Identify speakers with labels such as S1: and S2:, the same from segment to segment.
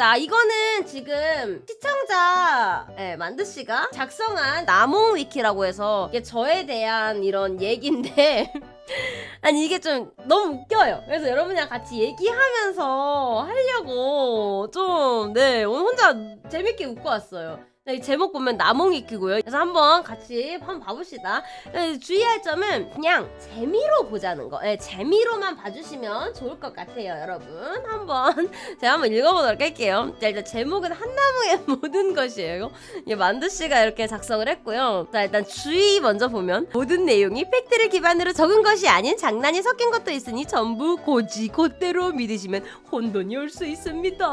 S1: 자, 이거는 지금 시청자 예, 만두 씨가 작성한 나몽 위키라고 해서 이게 저에 대한 이런 얘기인데 아니 이게 좀 너무 웃겨요. 그래서 여러분이랑 같이 얘기하면서 하려고 좀 네 오늘 혼자 재밌게 웃고 왔어요. 네, 이 제목 보면 나몽이 키고요. 그래서 한번 같이 한번 봐봅시다. 네, 주의할 점은 그냥 재미로 보자는 거. 네, 재미로만 봐주시면 좋을 것 같아요, 여러분. 한번 제가 한번 읽어보도록 할게요. 자, 일단 제목은 한나무의 모든 것이에요. 이게 만두 씨가 이렇게 작성을 했고요. 자, 일단 주의 먼저 보면 모든 내용이 팩트를 기반으로 적은 것이 아닌 장난이 섞인 것도 있으니 전부 고지 곧대로 믿으시면 혼돈이 올 수 있습니다.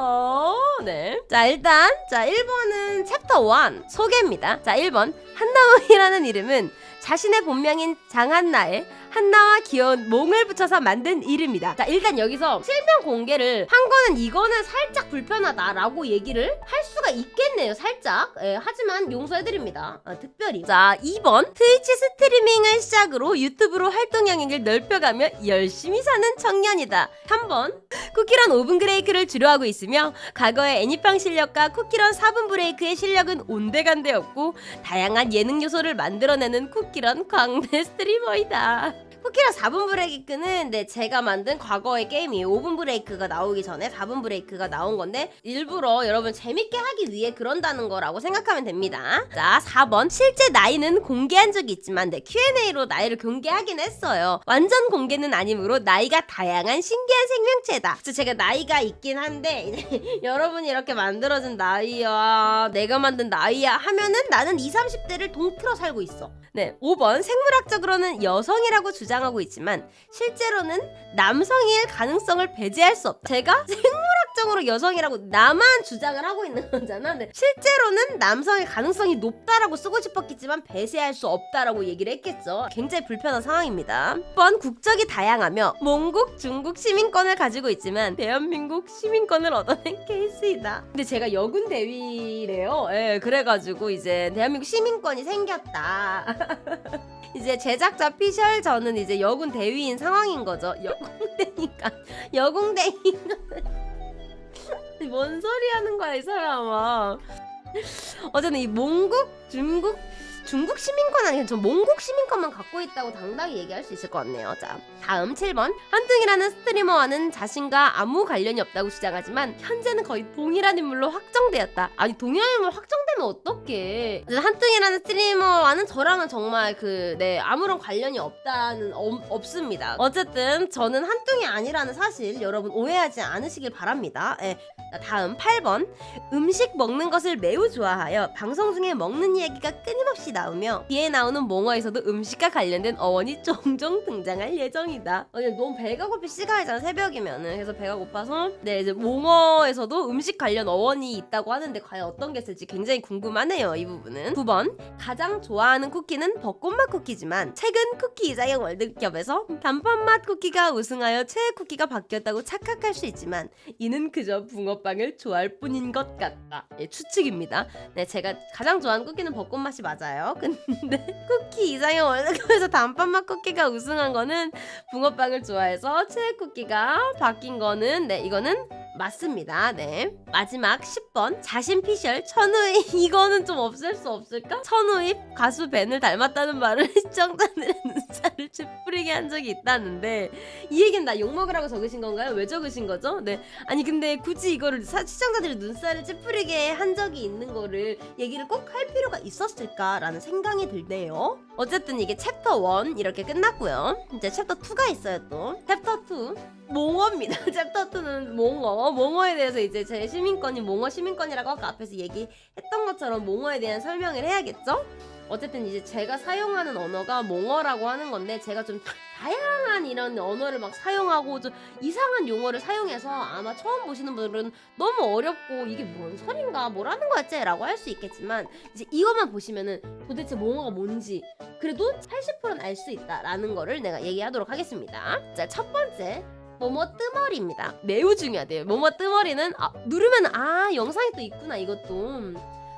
S1: 네. 자, 일단 자, 1번은 챕터 1 소개입니다. 자, 1번 한나무이라는 이름은 자신의 본명인 장한나에 한나와 귀여운 몽을 붙여서 만든 이름이다. 자, 일단 여기서 실명 공개를 한 거는 이거는 살짝 불편하다라고 얘기를 할 수가 있겠네요. 살짝. 예, 하지만 용서해드립니다. 아, 특별히. 자, 2번. 트위치 스트리밍을 시작으로 유튜브로 활동 영역을 넓혀가며 열심히 사는 청년이다. 3번. 쿠키런 5분 브레이크를 주로 하고 있으며 과거의 애니팡 실력과 쿠키런 4분 브레이크의 실력은 온데간데없고 다양한 예능 요소를 만들어내는 쿠키런 광대 스트리머이다. 쿠키런 4분 브레이크는 네, 제가 만든 과거의 게임이에요. 5분 브레이크가 나오기 전에 4분 브레이크가 나온 건데 일부러 여러분 재밌게 하기 위해 그런다는 거라고 생각하면 됩니다. 자, 4번. 실제 나이는 공개한 적이 있지만 네, Q&A로 나이를 공개하긴 했어요. 완전 공개는 아니므로 나이가 다양한 신기한 생명체다. 그래서 제가 나이가 있긴 한데 이제 여러분이 이렇게 만들어준 나이야 내가 만든 나이야 하면은 나는 20, 30대를 동틀어 살고 있어. 네, 5번 생물학적으로는 여성이라고 주장 하고 있지만 실제로는 남성일 가능성을 배제할 수 없다. 제가 생물학적으로 여성이라고 나만 주장을 하고 있는 거잖아. 네, 실제로는 남성의 가능성이 높다라고 쓰고 싶었겠지만 배제할 수 없다라고 얘기를 했겠죠. 굉장히 불편한 상황입니다. 6번 국적이 다양하며 몽국, 중국 시민권을 가지고 있지만 대한민국 시민권을 얻어낸 케이스이다. 근데 제가 여군 대위래요. 예, 그래가지고 이제 대한민국 시민권이 생겼다. 이제 제작자 피셜 저는 이제 여군 대위인 상황인 거죠. 여공대니까 여공대니까 뭔 소리 하는 거야 이 사람아. 어제는 이 몽국, 중국, 중국 시민권 아니면 저 몽국 시민권만 갖고 있다고 당당히 얘기할 수 있을 것 같네요. 자, 다음 7번. 한둥이라는 스트리머와는 자신과 아무 관련이 없다고 주장하지만 현재는 거의 동일한 인물로 확정되었다. 아니 동일한 인물 확정되면 어떡해? 한둥이라는 스트리머와는 저랑은 정말 그 네 아무런 관련이 없다는 없, 없습니다. 어쨌든 저는 한둥이 아니라는 사실 여러분 오해하지 않으시길 바랍니다. 예. 자, 다음 8번. 음식 먹는 것을 매우 좋아하여 방송 중에 먹는 이야기가 끊임없이 나오며 뒤에 나오는 몽어에서도 음식과 관련된 어원이 종종 등장할 예정이다. 어, 그냥 너무 배가 고플 시간이잖아 새벽이면은 그래서 배가 고파서 네 이제 몽어에서도 음식 관련 어원이 있다고 하는데 과연 어떤 게 있을지 굉장히 궁금하네요 이 부분은. 9번 가장 좋아하는 쿠키는 벚꽃맛 쿠키지만 최근 쿠키 이자영 월드컵에서 단팥맛 쿠키가 우승하여 최애 쿠키가 바뀌었다고 착각할 수 있지만 이는 그저 붕어 빵을 좋아할 뿐인 것 같다. 예, 추측입니다. 네, 제가 가장 좋아하는 쿠키는 벚꽃 맛이 맞아요. 근데 쿠키 이상형 월드컵에서 단팥맛 쿠키가 우승한 거는 붕어빵을 좋아해서 최애 쿠키가 바뀐 거는 네, 이거는 맞습니다. 네. 마지막 10번. 자신 피셜 천우입. 이거는 좀 없앨 수 없을까? 천우입 가수 벤을 닮았다는 말을 시청자들의 눈살을 찌푸리게 한 적이 있다는데 이 얘기는 나 욕먹으라고 적으신 건가요? 왜 적으신 거죠? 네. 아니 근데 굳이 이거 를 사- 시청자들의 눈살을 찌푸리게 한 적이 있는 거를 얘기를 꼭 할 필요가 있었을까라는 생각이 들네요. 어쨌든 이게 챕터 1 이렇게 끝났고요. 이제 챕터 2가 있어요 또. 챕터 2 몽어입니다. 챕터 2는 몽어. 몽어에 대해서 이제 제 시민권이 몽어 시민권이라고 아까 앞에서 얘기했던 것처럼 몽어에 대한 설명을 해야겠죠? 어쨌든 이제 제가 사용하는 언어가 몽어라고 하는 건데 제가 좀 다양한 이런 언어를 막 사용하고 좀 이상한 용어를 사용해서 아마 처음 보시는 분들은 너무 어렵고 이게 뭔 소린가 뭐라는 거였지? 라고 할 수 있겠지만 이제 이것만 보시면은 도대체 몽어가 뭔지 그래도 80%는 알 수 있다라는 거를 내가 얘기하도록 하겠습니다. 자, 첫 번째 뭐뭐 뜨머리입니다. 매우 중요하대요. 뭐뭐 뜨머리는 아, 누르면 아 영상이 또 있구나 이것도.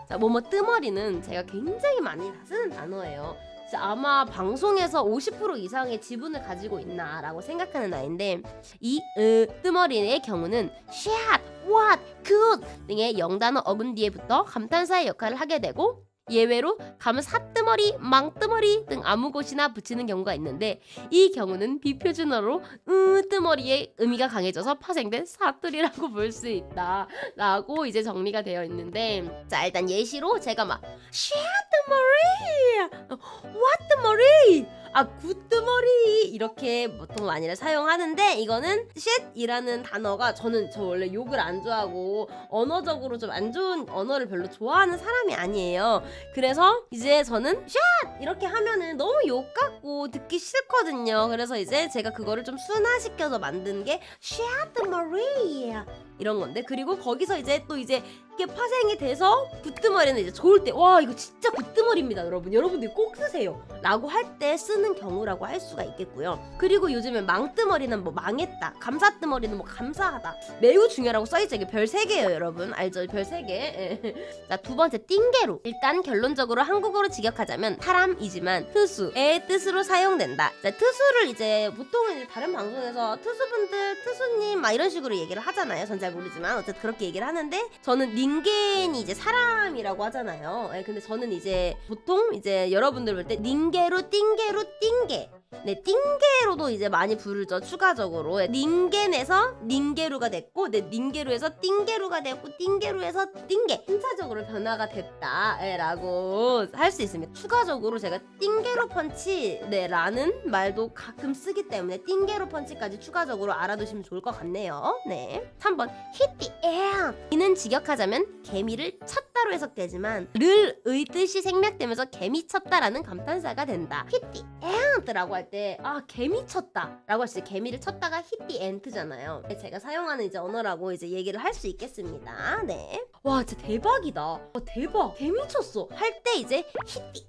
S1: 자, 뭐뭐 뜨머리는 제가 굉장히 많이 다 쓰는 단어예요. 아마 방송에서 50% 이상의 지분을 가지고 있나라고 생각하는 아이인데 이 으, 뜨머리의 경우는 shit, what, good 등의 영단어 어근 뒤에부터 감탄사의 역할을 하게 되고 예외로 감은 사뜨머리, 망뜨머리 등 아무 곳이나 붙이는 경우가 있는데 이 경우는 비표준어로 으뜨머리의 의미가 강해져서 파생된 사투리라고 볼 수 있다라고 이제 정리가 되어 있는데 자 일단 예시로 제가 막 샤뜨머리, 왓뜨머리 아 굿뜨머리 이렇게 보통 많이를 사용하는데 이거는 shit이라는 단어가 저는 저 원래 욕을 안 좋아하고 언어적으로 좀 안 좋은 언어를 별로 좋아하는 사람이 아니에요. 그래서 이제 저는 shit 이렇게 하면은 너무 욕 같고 듣기 싫거든요. 그래서 이제 제가 그거를 좀 순화시켜서 만든 게 shit머리 이런 건데 그리고 거기서 이제 또 이제 이게 파생이 돼서 굿뜨머리는 이제 좋을 때 와 이거 진짜 굿뜨머리입니다 여러분. 여러분들이 꼭 쓰세요. 라고 할 때 쓰는 경우라고 할 수가 있겠고요. 그리고 요즘에 망뜨머리는 뭐 망했다 감사뜨머리는 뭐 감사하다. 매우 중요하다고 써있죠. 이게 별 3개예요 여러분. 알죠? 별 3개. 자두 번째 띵게로. 일단 결론적으로 한국어로 직역하자면 사람이지만 트수의 뜻으로 사용된다. 자, 트수를 이제 보통은 이제 다른 방송에서 트수분들 트수님 막 이런 식으로 얘기를 하잖아요. 전 잘 모르지만 어쨌든 그렇게 얘기를 하는데 저는 닌겐이 이제 사람이라고 하잖아요. 예, 근데 저는 이제 보통 이제 여러분들 볼 때 닌게로 띵게로 띵게 네, 띵게로도 이제 많이 부르죠. 추가적으로 닌겐에서 닌게루가 됐고, 네, 닌게루에서 띵게루가 됐고, 띵게루에서 띵게 순차적으로 변화가 됐다라고 할 수 있습니다. 추가적으로 제가 띵게로 펀치 네라는 말도 가끔 쓰기 때문에 띵게로 펀치까지 추가적으로 알아두시면 좋을 것 같네요. 네, 3번 hit the air 이는 직역하자면 개미를 쳤다 로 해석되지만 를의 뜻이 생략되면서 개미 쳤다라는 감탄사가 된다. the ant라고 할 때 아 개미 쳤다라고 했을 때 개미를 쳤다가 hit the ant잖아요. 제가 사용하는 이제 언어라고 이제 얘기를 할 수 있겠습니다. 네. 와 진짜 대박이다. 와, 대박. 개미 쳤어. 할 때 이제 the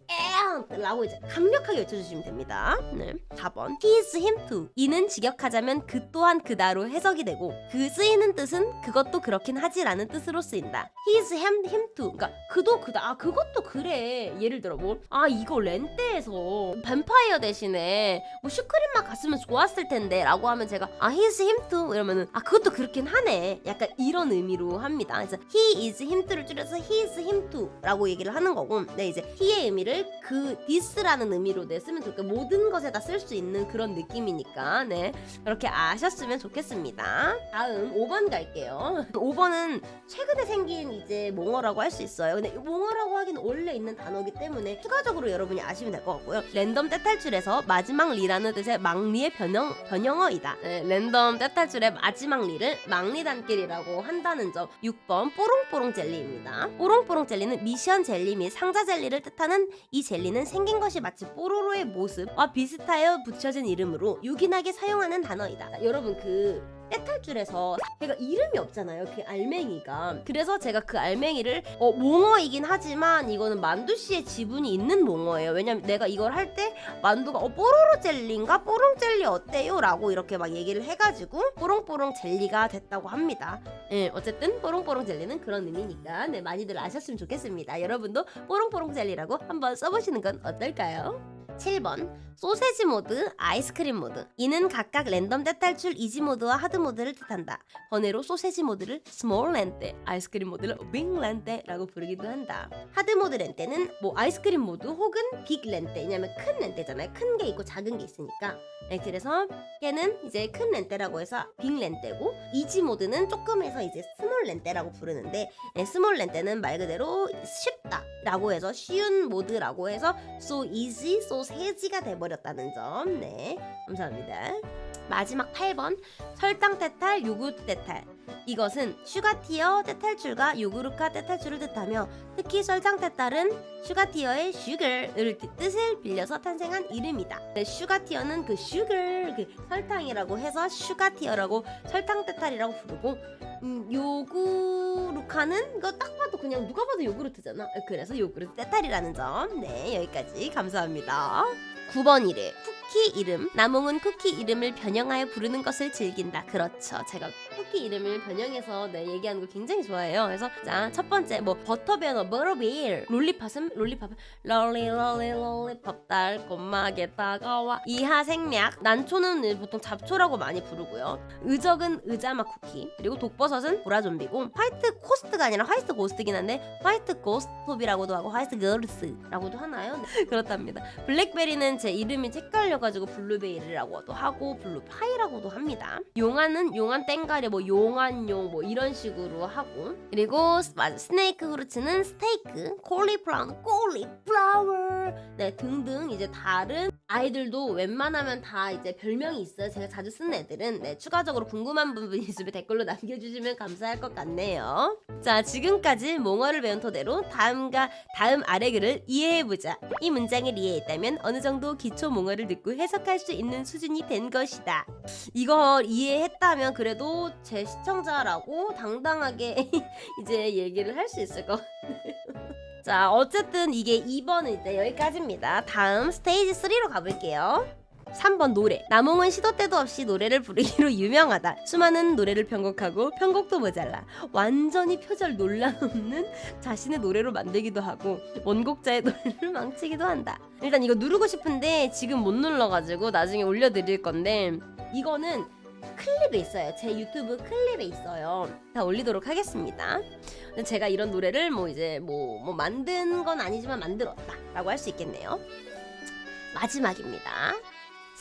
S1: ant라고 이제 강력하게 외쳐주시면 됩니다. 네. 4번 his him to 이는 직역하자면 그 또한 그다로 해석이 되고 그 쓰이는 뜻은 그것도 그렇긴 하지라는 뜻으로 쓰인다. his him him to 그러니까 그도 그다. 아 그것도 그래. 예를 들어 뭐 아 이거 렌트에서 뱀파이어 대신에 뭐 슈크림 맛 갔으면 좋았을 텐데 라고 하면 제가 아 his him to 이러면은 아 그것도 그렇긴 하네. 약간 이런 의미로 합니다. 그래서 he is him to를 줄여서 he is him to 라고 얘기를 하는 거고 네 이제 he의 의미를 그 this라는 의미로 내 쓰면 좋게 모든 것에다 쓸 수 있는 그런 느낌이니까 네. 그렇게 아셨으면 좋겠습니다. 다음 5번 갈게요. 5번은 최근에 생긴 이제 몽어라고 할 수 있어요. 근데 이 몽어라고 하기는 원래 있는 단어이기 때문에 추가적으로 여러분이 아시면 될 것 같고요. 랜덤 떼탈출에서 마지막 리라는 뜻의 망리의 변형, 변형어이다. 네, 랜덤 떼탈출의 마지막 리를 망리단길이라고 한다는 점. 6번 뽀롱뽀롱 젤리입니다. 뽀롱뽀롱 젤리는 미션 젤리 및 상자 젤리를 뜻하는 이 젤리는 생긴 것이 마치 뽀로로의 모습과 비슷하여 붙여진 이름으로 유긴하게 사용하는 단어이다. 자, 여러분 그 떼탈줄에서 걔가 이름이 없잖아요. 그 알맹이가. 그래서 제가 그 알맹이를 어, 몽어이긴 하지만 이거는 만두 씨의 지분이 있는 몽어예요. 왜냐면 내가 이걸 할 때 만두가 어 뽀로로 젤리인가 뽀롱 젤리 어때요?라고 이렇게 막 얘기를 해가지고 뽀롱뽀롱 젤리가 됐다고 합니다. 예, 어쨌든 뽀롱뽀롱 젤리는 그런 의미니까 네 많이들 아셨으면 좋겠습니다. 여러분도 뽀롱뽀롱 젤리라고 한번 써보시는 건 어떨까요? 7번 소세지 모드, 아이스크림 모드. 이는 각각 랜덤 대탈출 이지 모드와 하드 모드를 뜻한다. 번외로 소세지 모드를 스몰 렌테, 아이스크림 모드를 빅 렌테라고 부르기도 한다. 하드 모드 렌테는 뭐 아이스크림 모드 혹은 빅 렌테 왜냐면 큰 렌테잖아요. 큰 게 있고 작은 게 있으니까. 네, 그래서 얘는 이제 큰 렌테라고 해서 빅 렌테고 이지 모드는 조금 해서 이제 스몰 렌테라고 부르는데 네, 스몰 렌테는 말 그대로 쉽다 라고 해서 쉬운 모드라고 해서 so easy, so 세지가 돼버렸다는 점. 네, 감사합니다. 마지막 8번 설탕 테탈, 요구르트 테탈. 이것은 슈가 티어 테탈출과 요구르카 테탈출을 뜻하며 특히 설탕 테탈은 슈가 티어의 슈거를 뜻을 빌려서 탄생한 이름이다. 네, 슈가 티어는 그 슈거, 그 설탕이라고 해서 슈가 티어라고 설탕 테탈이라고 부르고 음, 요구르카는 이거 딱 봐도 그냥 누가 봐도 요구르트잖아. 그래서 요구르트 테탈이라는 점. 네, 여기까지 감사합니다. 9번이래. 쿠키 이름. 나몽은 쿠키 이름을 변형하여 부르는 것을 즐긴다. 그렇죠. 제가 쿠키 이름을 변형해서 네, 얘기하는 걸 굉장히 좋아해요. 그래서 자, 첫 번째 뭐 버터베너, 버터빌, 롤리팝은 롤리팝은 롤리 롤리 롤리팝 달콤하게 다가와 이하 생략. 난초는 보통 잡초라고 많이 부르고요. 의적은 의자마 쿠키. 그리고 독버섯은 보라 좀비고 화이트 코스트가 아니라 화이트 고스트긴 한데 화이트 고스톱이라고도 하고 화이트 걸스라고도 하나요? 네, 그렇답니다. 블랙베리는 제 이름이 헷갈려 가지고 블루베리라고도 하고 블루파이라고도 합니다. 용안은 용안 땡가리 뭐 용안용 뭐 이런 식으로 하고 그리고 스네이크 후르츠는 스테이크 콜리플라워 콜리플라워 네 등등 이제 다른 아이들도 웬만하면 다 이제 별명이 있어요. 제가 자주 쓰는 애들은 네 추가적으로 궁금한 부분 있으면 댓글로 남겨주시면 감사할 것 같네요. 자 지금까지 몽어를 배운 토대로 다음과 다음 아래 글을 이해해보자. 이 문장을 이해했다면 어느 정도 기초 몽어를 듣고 해석할 수 있는 수준이 된 것이다. 이걸 이해했다면 그래도 제 시청자라고 당당하게 이제 얘기를 할 수 있을 것 같아요. 자 어쨌든 이게 2번은 이제 여기까지입니다. 다음 스테이지 3로 가볼게요. 3번 노래. 남홍은 시도 때도 없이 노래를 부르기로 유명하다. 수많은 노래를 편곡하고 편곡도 모자라. 완전히 표절 논란 없는 자신의 노래로 만들기도 하고 원곡자의 노래를 망치기도 한다. 일단 이거 누르고 싶은데 지금 못 눌러가지고 나중에 올려드릴 건데 이거는 클립에 있어요. 제 유튜브 클립에 있어요. 다 올리도록 하겠습니다. 제가 이런 노래를 뭐 이제 뭐, 뭐 만든 건 아니지만 만들었다 라고 할 수 있겠네요. 마지막입니다.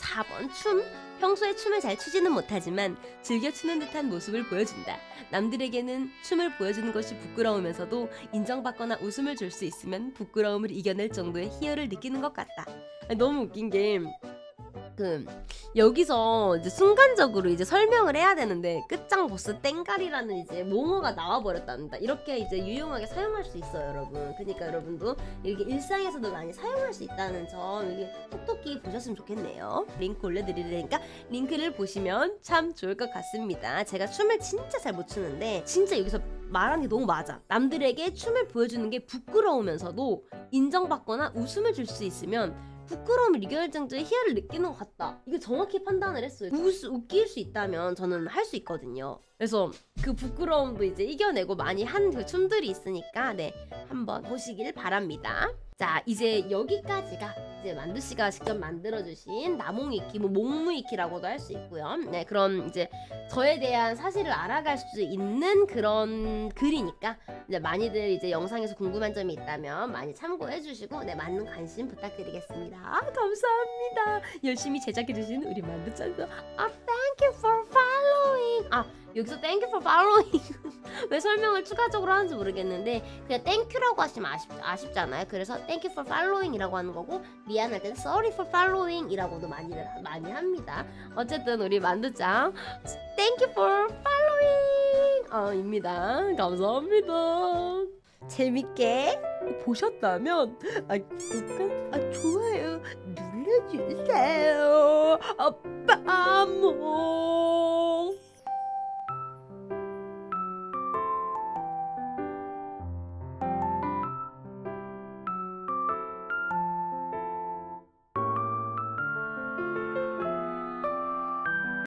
S1: 4번 춤. 평소에 춤을 잘 추지는 못하지만 즐겨 추는 듯한 모습을 보여준다. 남들에게는 춤을 보여주는 것이 부끄러우면서도 인정받거나 웃음을 줄 수 있으면 부끄러움을 이겨낼 정도의 희열을 느끼는 것 같다. 너무 웃긴 게. 그 여기서 이제 순간적으로 이제 설명을 해야 되는데 끝장 보스 땡가리라는 이제 몽어가 나와 버렸답니다. 이렇게 이제 유용하게 사용할 수 있어요, 여러분. 그러니까 여러분도 이렇게 일상에서도 많이 사용할 수 있다는 점 이게 톡톡히 보셨으면 좋겠네요. 링크 올려드릴 테니까 링크를 보시면 참 좋을 것 같습니다. 제가 춤을 진짜 잘 못 추는데 진짜 여기서 말하는 게 너무 맞아. 남들에게 춤을 보여주는 게 부끄러우면서도 인정받거나 웃음을 줄 수 있으면 부끄러움을 이겨낼 정도의 희열을 느끼는 것 같다. 이거 정확히 판단을 했어요. 웃길 수 있다면 저는 할 수 있거든요. 그래서 그 부끄러움도 이제 이겨내고 많이 한 그 춤들이 있으니까 네 한번 보시길 바랍니다. 자 이제 여기까지가 이제 만두 씨가 직접 만들어주신 나몽이키, 뭐 몽무이키라고도 할 수 있고요. 네 그런 이제 저에 대한 사실을 알아갈 수 있는 그런 글이니까 이제 많이들 이제 영상에서 궁금한 점이 있다면 많이 참고해 주시고 네 많은 관심 부탁드리겠습니다. 아, 감사합니다. 열심히 제작해 주신 우리 만두 짱도 아 thank you for following. 아 여기서 you for following 왜 설명을 추가적으로 하는지 모르겠는데 그냥 you라고 하시면 아쉽, 아쉽잖아요. 그래서 you for following이라고 하는 거고 미안할 때는 sorry for following이라고도 많이들 많이 합니다. 어쨌든 우리 만두짱 you for following 어 입니다. 감사합니다. 재밌게 보셨다면 아, 구독과 아, 좋아요 눌러주세요. 아빠 모.